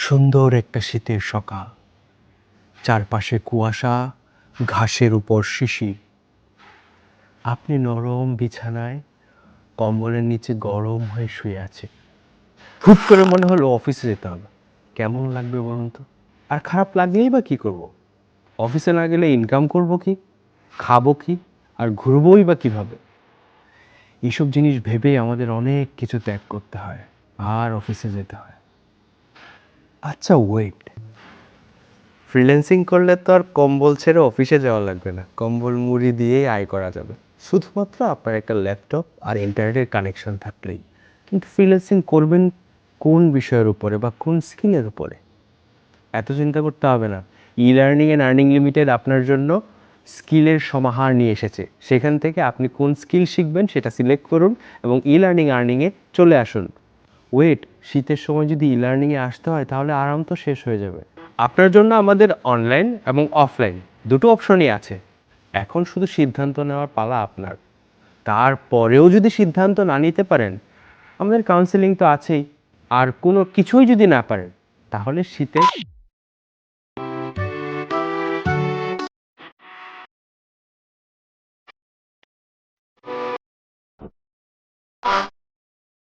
সুন্দর একটা শীতের সকাল। চারপাশে কুয়াশা, ঘাসের উপর শিশির আপনি নরম বিছানায় কম্বলের নিচে গরম হয়ে শুয়ে আছে। হুট করে মনে হলো অফিসে যেতে হবে। কেমন লাগবে বলুন তো? আর খারাপ লাগলেই বা কী করব? অফিসে না গেলে ইনকাম করব কি? খাব কি? আর ঘুরবোই বা কীভাবে? এইসব জিনিস ভেবেই আমাদের অনেক কিছু ত্যাগ করতে হয়। আর অফিসে যেতে হয় আচ্ছা ওয়েট ফ্রিল্যান্সিং করলে তো আর কম্বল ছেড়ে অফিসে যাওয়া লাগবে না। কম্বল মুড়ি দিয়েই আয় করা যাবে। শুধুমাত্র আপনার একটা ল্যাপটপ আর ইন্টারনেটের কানেকশন থাকলেই। কিন্তু ফ্রিল্যান্সিং করবেন কোন বিষয়ের উপরে বা কোন স্কিলের উপরে? এত চিন্তা করতে হবে না। E learning and earning limited আপনার জন্য স্কিলের সমাহার নিয়ে এসেছে। সেখান থেকে আপনি কোন স্কিল শিখবেন সেটা সিলেক্ট করুন এবং ই লার্নিং আর্নিংয়ে চলে আসুন। ওয়েট শীতের সময় যদি ই লার্নিংয়ে আসতে হয়, তাহলে আরাম তো শেষ হয়ে যাবে। আপনার জন্য আমাদের অনলাইন এবং অফলাইন দুটো অপশনই আছে। এখন শুধু সিদ্ধান্ত নেওয়ার পালা আপনার। তারপরেও যদি সিদ্ধান্ত না নিতে পারেন, আমাদের কাউন্সেলিং তো আছেই। আর কোনো কিছুই যদি না পারেন, তাহলে শীতে